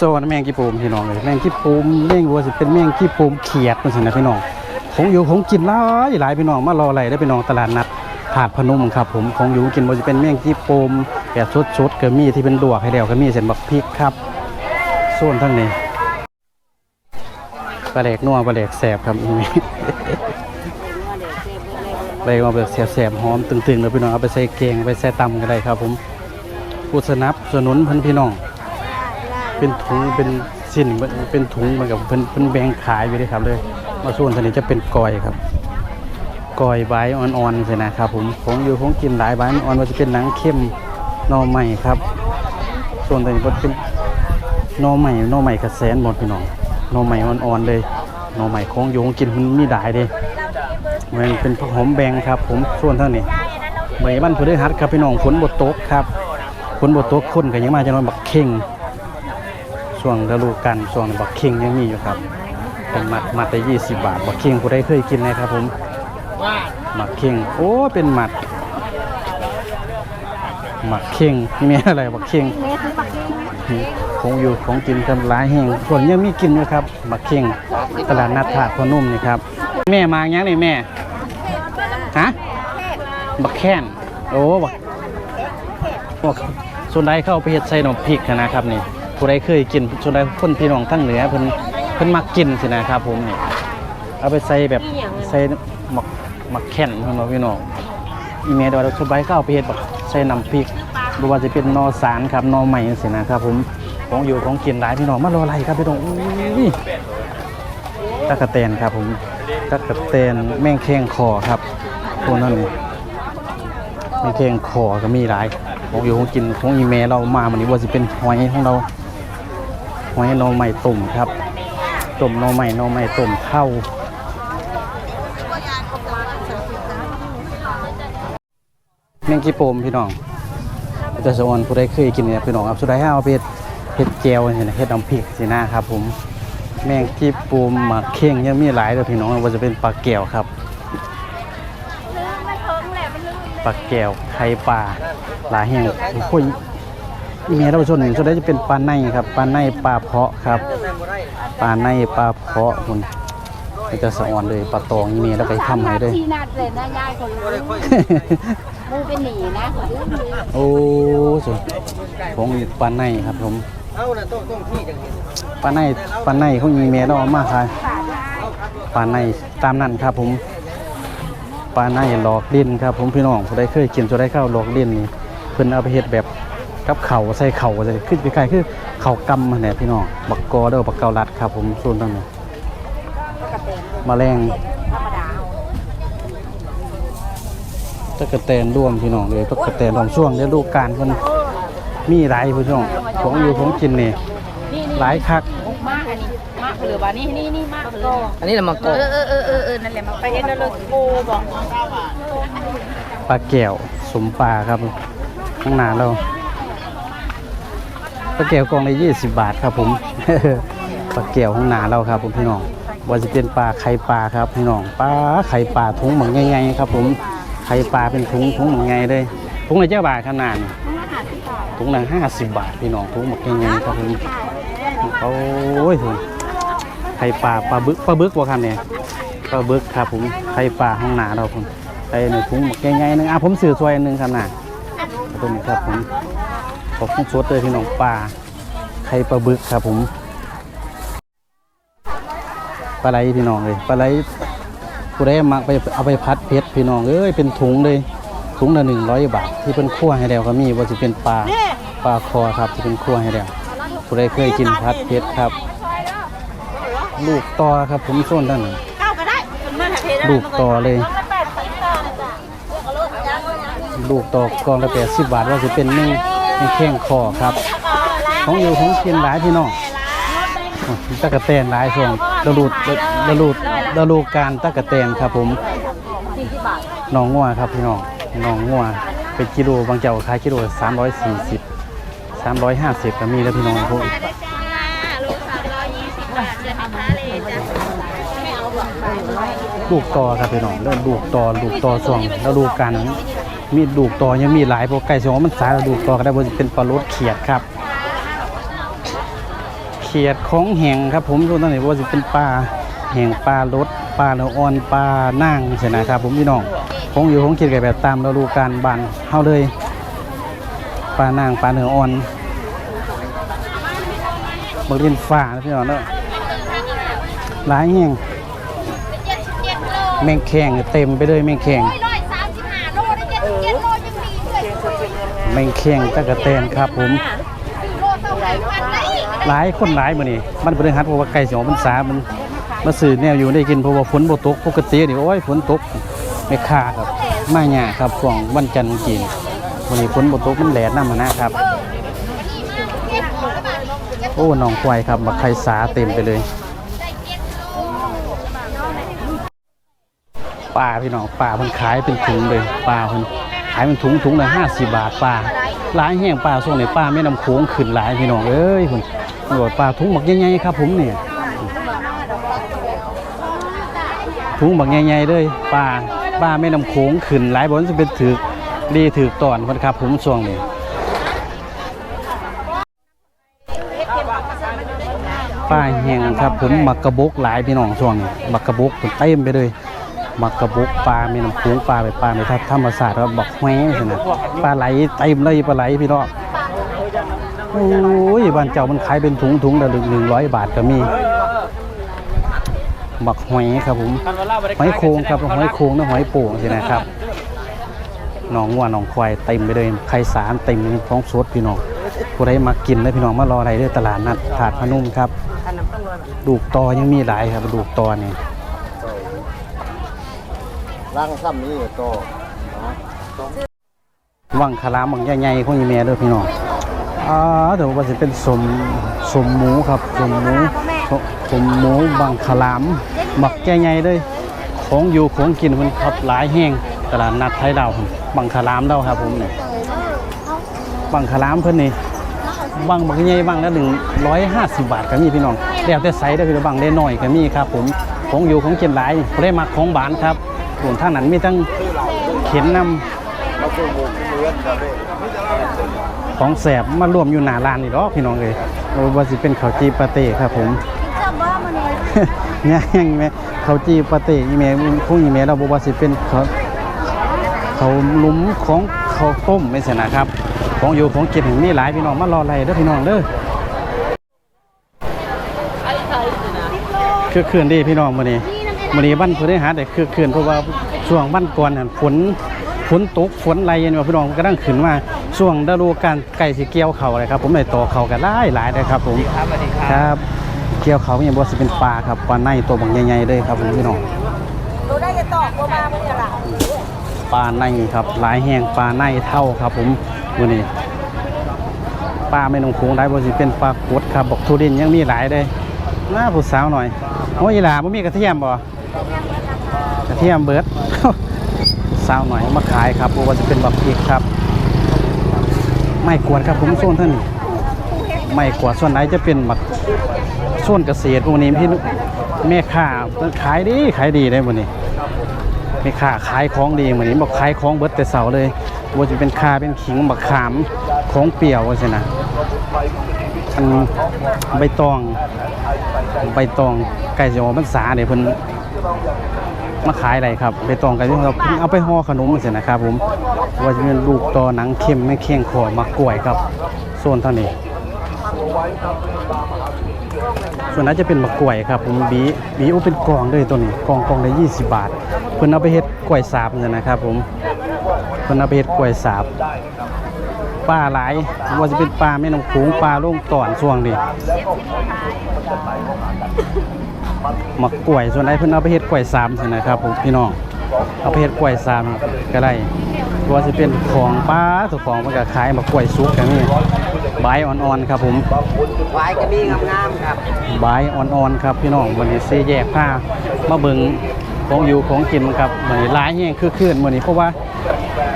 โซนแมงกี่ปูมพี่น้องเลยแมงกี่ปูมเลี้ยงวัวสิเป็นแมงกี่ปูมเขียดมันสินะพี่น้องของอยู่ของกินหลายหลายพี่น้องมารออะไรได้พี่น้องตลาดนัดถาดพนมครับผมของอยู่กินวัวสิเป็นแมงกี่ปูมแบบสดๆก็มีที่เป็นดวกให้แล้วก็มีเส้นบักพริกครับโซนทั้งนี้ปลาแดกนัวปลาแดกแสบครับอีนี่ไปมาแบบแสบๆหอมตึงๆเลยพี่น้องเอาไปใส่แกงไปใส่ตำก็ได้ครับผมผู้สนับสนุนเพิ่นพี่น้อง เป็นถุงเป็นสิ้นเป็นถุงเหมือนกับเพิ่นเพิ่นแบ่งขายอยู่ด้วยครับเลยมาส่วนตัวนี้จะเป็นกอยครับกอยใบอ่อนๆใช่นะครับผมของอยู่ของกินหลายใบอ่อนๆว่าจะเป็นหนังเข้มนอใหม่ครับ ส่วนตัวนี้ก็เป็นนอใหม่นอใหม่กระแสนหมดพี่น้องนอใหม่อ่อนๆเลยนอใหม่ของอยู่ของกินมันมีหลายเด้มันเป็นผักหอมแบงครับ ผมส่วนเท่านี้ใบบ้านพฤหัสครับพี่น้องฝนบดตกครับฝนบดตกคนก็ยังมาจะนอนบักเข่ง ช่วงฤดูกาลช่วงบักเข่งยังมีอยู่ครับเป็นมัดมัดได้ยี่สิบบาทบักเข่งผู้ใดเคยกินนะครับ ผมหมักเข่งโอ้เป็นหมัดหมักเข่งนี่แม่อะไรบักเข่งคงอยู่ของกินกันหลายแห่งส่วนยังมีกินอยู่ครับหมักเข่งตลาดนัดถาดพอนุ่มนี่ครับแม่มาอย่างนี่แม่ฮะบักแค้นโอ้บักบักส่วนใดเข้าไปเฮ็ดใส่นมพริกหั้นนะครับนี่ ผู้ใดเคยกินส่วนใดคนพี่น้องทั้งเหนือเพิ่นเพิ่นมักกินสินะครับผมนี่เอาไปใส่แบบใส่หมักหมักแค้นเพิ่นว่าพี่น้องอีเมลว่าส่วนใดเข้าไปเฮ็ดบักใส่น้ำพริกบ่ว่าจะเป็นนอสารครับนอใหม่จังซี่นะครับผมของอยู่ของกินหลายพี่น้องมารออะไรครับพี่น้องอุ้ยตะกะแตนครับผมตะกะแตนแม่งแข้งคอครับตัวนั้นนี่แม่งแข้งคอก็มีหลายของอยู่ของกินของอีเมลเรามาวันนี้ว่าจะเป็นหอยของเรา หอยนอใหม่ตุ่มครับตุ่มนอใหม่นอใหม่ตุ่มเท่าแมงกีโปมพี่น้องจะสอนผู้ใดเคยกินเนี่ยพี่น้องครับสุดท้ายเอาไปเฮ็ดเห็ดแจวเห็นเห็ดน้ำพริกสินะครับผมแมงกีปูมหมักเข่งยังมีหลายเลยพี่น้องว่าจะเป็นปลาแก้วครับปลาแก้วไข่ปลาหลายแห่งโอ้ย อีเมียเราชนหนึ่งส่วนใดจะเป็นปลาในครับปลาในปลาเพาะครับปลาในปลาเพาะคุณมันจะสะอ่อนเลยปลาตองอีเมียแล้วไปทำให้ด้วย ทีนัดเลยนะยายคนรู้มูเป็นหนีนะคนรู้โอ้สุดของปลาในครับผมปลาในปลาในของอีเมียเราเอามาขายปลาในตามนั้นครับผมปลาในหลอกดินครับผมพี่น้องผู้ใดเคยกินจะได้ข้าวหลอกดินนี่เพิ่นเอาไปเฮ็ดแบบ กับเข่าวใส่เข่าวจะขึ้นไปไกลคือเข่าวกำมาเนี่ยพี่น้องบักกอเด้อบักเกาลัดครับผมส่วนตรงนี้แมลงธรรมดาตะกะแตนร่วมพี่น้องเลยตะกะแตนรวมช่วงฤดูกาลเพิ่นมีหลายพี่น้องของอยู่ของกินนี่นี่หลายคักมากอันนี้มากเหลือบ่านี่นี่นี่มากเลยอันนี้ละมังกเอรอเออเออเออเออนั่นแหละมันไปเห็นแล้วเลยโกบอกปลาแก้วสมปลาครับข้างหน้าเรา ปลาแก้วกล่องละ20บาทครับผมปลาแก้วข้างหน้าเราครับผมพี่น้องว่าจะเป็นปลาไข่ปลาครับพี่น้องปลาไข่ปลาถุงเหมือนไงๆครับผมไข่ปลาเป็นถุงถุงเหมือนไงเลยถุงละเจ้าบาทขนาดนี้ถุงละห้าสิบบาทพี่น้องถุงเหมือนไงๆครับผมโอ้ยถุงไข่ปลาปลาบึกปลาบึกบ่ครับเนี่ยปลาบึกครับผมไข่ปลาข้างหน้าเราผมไปในถุงหมกไงๆนึงอะผมสื่อซวยอันหนึงครับน่ะตรงนี้ครับผม ขอบคุณสดเลยพี่น้องปลาไข่ปลาบึกครับผมปลาไหลพี่น้องเลยปลาไหลผู้ใดมักไปเอาไปพัดเพชรพี่น้องเอ้ยเป็นถุงเลยถุงละหนึ่งร้อยบาท ที่เป็นคั่วให้แล้วก็มีว่าจะเป็นปลาปลาคอครับที่เป็นคั่วให้แล้วผู้ใดเคยกินพัดเพชรครับ ลูกต่อครับผมส้นด้านนั้นเข้าก็ได้มาถ่ายเพจลูกต่อเลยลูกต่อกองละแปดสิบบาทว่าจะเป็นนึ่ง ในแข้งคอครับ ของอยู่ของกินหลายพี่น้องอะตะกะแตนหลายส่วนดะลูดดะลูดดะลูการตะกะแตนครับผมหนองงัวครับพี่น้องหนองงัวเป็นกิโลบางเจ้าขายกิโลสามร้อยสี่สิบสามร้อยห้าสิบก็มีแล้วพี่น้องพวกลูกสามร้อยยี่สิบบาทเดือนทำห้าเลยจ้ะไม่เอาหรอกลูกต่อครับพี่น้องเริ่มลูกต่อลูกต่อส่วงแล้วดูกัน มีลูกต่อยังมีหลายพวกไก่สองมันสายแล้วลูกต่อก็ได้บ่าจะเป็นปลาโรดเขียดครับ เขียดของแห้งครับ ผมทุกท่านเห็นว่าสิเป็นปลาแห้งปลารสปลาเนื้ออ่อนปลานั่งใช่นะครับ ผมพี่น้องของอยู่ของกินกันแบบตามฤดูกาลบานเฮาเลยปลานั่งปลาเนื้ออ่อนบักเรียนฟ้านะพี่น้องเนาะหลายแห้งเจ็ดสิบเจ็ดโลแมงแข็งเต็มไปเลยแมงแข็ง มงแข็งตะกะแตนครับผมโลเท่าไหร่พันได้หลายคนหลายมื้อนี้มันเป็นฮัดเพราะว่าไก่สิออกพรรษามันมาซื้อแนวอยู่ได้กินเพราะว่าฝนบ่ตกปกตินี่โอ้ยฝนตกไม่ค่าครับมาหยาครับช่วงวันจันทร์กินวันนี้ฝนบ่ตกมันแดดนำนะครับโลละบโอ้หนองควายครับมาไข่สาเต็มไปเลยปลาพี่น้องปลาเพิ่นขายเป็นถุงเลยปลาเพิ่นายเป็นถุงถุงละ50บาทปลาหลายแห้งปลาช่วงนี้ปลาแม่น้ำโขงขึ้นหลายพี่น้องเอ้ยเพิ่นวจปลาถุงบักใหญ่ๆครับผมเนี่ยถุงบักใหญ่ๆเลยปลาปลาแม่น้ำโขงขึ้นหลายบนจะเป็นถือดีถือตอนคนครับผมช่วงนี้ปลาแห้งครับผมหมักกระบกหลายพี่น้องช่วงนี้มักกระบกเต็มไปเลย มักกระบกปลาแม่น้ำโขงปลาไปปลาในธรรมศาสตร์แล้วบักแห้งสินะปลาไหลเต็มเลยปลาไหลพี่น้องโอ้ยบ้านเจ้ามันขายเป็นถุงถุงละหนึ่งร้อยบาทก็มีบักหอยครับผมหอยโคงครับหอยโครงนะหอยโป่งใช่นะครับหนองวัวหนองควายเต็มไปเลยไข่สารเต็มท้องสดพี่น้องผู้ใดมากินแล้วพี่น้องมารออะไรเด้วยตลาดนัดถาดพนุ่มครับดูกตอยังมีหลายครับดูกตอเนี่ย ร่างซ้ำนี้โตว่างคารามบางใหญ่ๆของยีเมียด้วยพี่น้องอ่าเดี๋ยวว่าจะเป็นสมสมหมูครับสมหมูสมหมูบางคารามบักใหญ่ๆเลยของอยู่ของกินมันครับหลายแห้งตลาดนัดไทยดาวบางคารามเด้าครับผมเนี่ยบังคลามเพิ่อนนี่บังบักใหญ่บังละหนึ่งร้อยห้าสิบบาทก็มีพี่น้องแล้วแต่ไซส์ได้พี่น้องบังได้น้อยก็มีครับผมของอยู่ของกินหลายบ่ได้มักของบานครับ ส่วนท่างนั้นมีทั้งเข็นนำเราของแสบมารวมอยู่หน้าร้านนี่ดอพี่น้องเลยบ่ว่าสิเป็นข้าวจีปาเต้ครับผมเนี่ยยังอีแม่ข้าวจีปาเต้อีแม่คงอีแม่เราบ่ว่าสิเป็นเขาวข้าหลุมของเขาต้มไม่ใช่นะครับ ของอยู่ของกินมีหลายพี่น้องมารออะไรเด้อพี่น้องเด้อคือคืนดีพี่น้องมื้อนี้ มื้อนี้วันพฤหัสได้คือคืนเพราะว่าช่วงวันก่อนน่ะฝนฝนตกฝนไหลเย็นว่าพี่น้องก็ดังขึ้นมาช่วงฤดูกาลใกล้สิเกี่ยวเขาเลยครับ ผมได้ต่อเขากันหลายหลายเลยครับผมครับสวัสดีคครับรับเกี่ยวเขาอย่างบ่สิเป็นปลาครับปลาในตัวบางใหญ่ๆเลยครับผมพี่น้องดูได้จะตอกบัวมาเมื่อไหร่ปลาในครับหลายแห้งปลาในเท่าครับ ผมมื้อนี้ปลาไม่นงโค้งได้บ่สิเป็นปลากดครับบอกทุเรียนยังมีหลายเลยน่าผู้สาวหน่อยโอ้ยอีหลาบ่มีกระเทียมบ่ กระเทียมเบิร์ดสาวหน่อยมาขายครับว่าจะเป็นแบักพริกครับ ไม่กวดครับผมโซนท่านนี่ไม่กวดส่วนไหนจะเป็นแบักส่วนเกษตรวกนี้พี่นุแม่ค้าขายดีขายดีได้วันนี้แม่ค้าขายของดีเหมือนนี้บอกขายของเบิร์ดแต่เสาเลยว่าจะเป็นคาเป็นขิงบักขามของเปียวว่าใช่นะใบตอง ใบตองไก่จะออกพรรษาเนี่ยเพิ่น มาขายอะไรครับไปตองกันที่เราเพิ่งเอาไปห่อขนมเสร็จนะครับผมว่าจะเป็นลูกตอหนังเค็มไม่เคียงคอมากล้วยครับโซนเท่านี้ส่วนนั้นจะเป็นมะกล้วยครับผมบีบีโอ้เป็นกล่องเลยตัวนี้กล่องกล่องละ20 บาท เพิ่นเอาไปเฮ็ดกล้วยสาบเนี่ยนะครับ ผมเพิ่นเอาไปเฮ็ดกล้วยสาบปลาหลายว่าจะเป็นปลาแม่น้ำโขงปลาล่งตอนช่วงนี้ หมักกล้วยส่วนใดเพิ่นเอาไปเฮ็ดกล้วยสามใช่นะครับผมพี่น้องเอาไปเฮ็ดกล้วยสามก็ได้ว่าสิเป็นของป้าตัวของมันก็ขายหมักกล้วยสุกก็มีใบอ่อนๆครับผมไว้ก็มีงามๆครับใบอ่อนๆครับพี่น้องวันนี้ซีแยกผ้ามาเบิ่งของอยู่ของกินครับวันนี้หลายแห้งคือคืนวันนี้เพราะว่า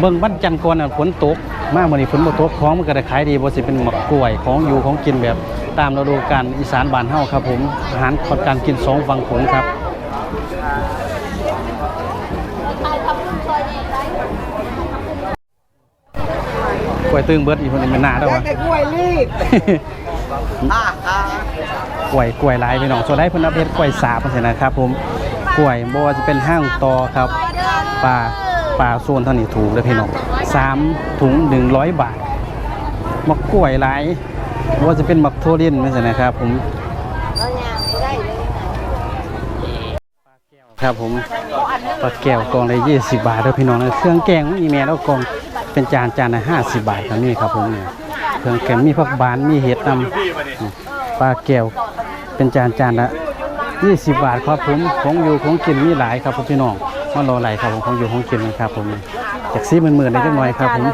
เบิ่งวันจันทร์ก่อนน่ะฝนตกมากวันนี้ฝนบ่ตกของมันก็ได้ขายดีบ่สิเป็นหมักกล้วยของอยู่ของกินแบบ ตามฤดูกาลอีสานบ้านเฮาครับผมอาหารประการกินสองฝั่งโขงครับกล้วยตึงเบิดอีกคนนึงเป็นหน้าได้วะแต่กล้วยรีบอ่าอ่ากล้วยกล้วยหลายพี่น้องส่วนได้เพิ่นเอาไปเฮ็ดกล้วยสาบจังซี่นะครับผมกล้วยบ่ว่าจะเป็นห้างตอครับปลาปลาโซนเท่านี้ถูกเลยพี่น้องสามถุง100บาทมักกล้วยหลายบ่ ว่าจะเป็นมักโทเรียนจังซี่นะครับ ผมครับผมปลาแก้วกองละ20บาทเด้อพี่น้องเครื่องแกงมีแม่แล้วกองเป็นจานจานละ50บาทครับนี่ครับผมเนี่ยเครื่องแกงมีผักบานมีเห็ดนำปลาแก้วเป็นจานจานละ20บาทครับผมของอยู่ของกินมีหลายครับผมพี่น้องมารอหลครับผมของอยู่ของกินนะครับผมจากซีหมื่นๆได้จักหน่อยครับผม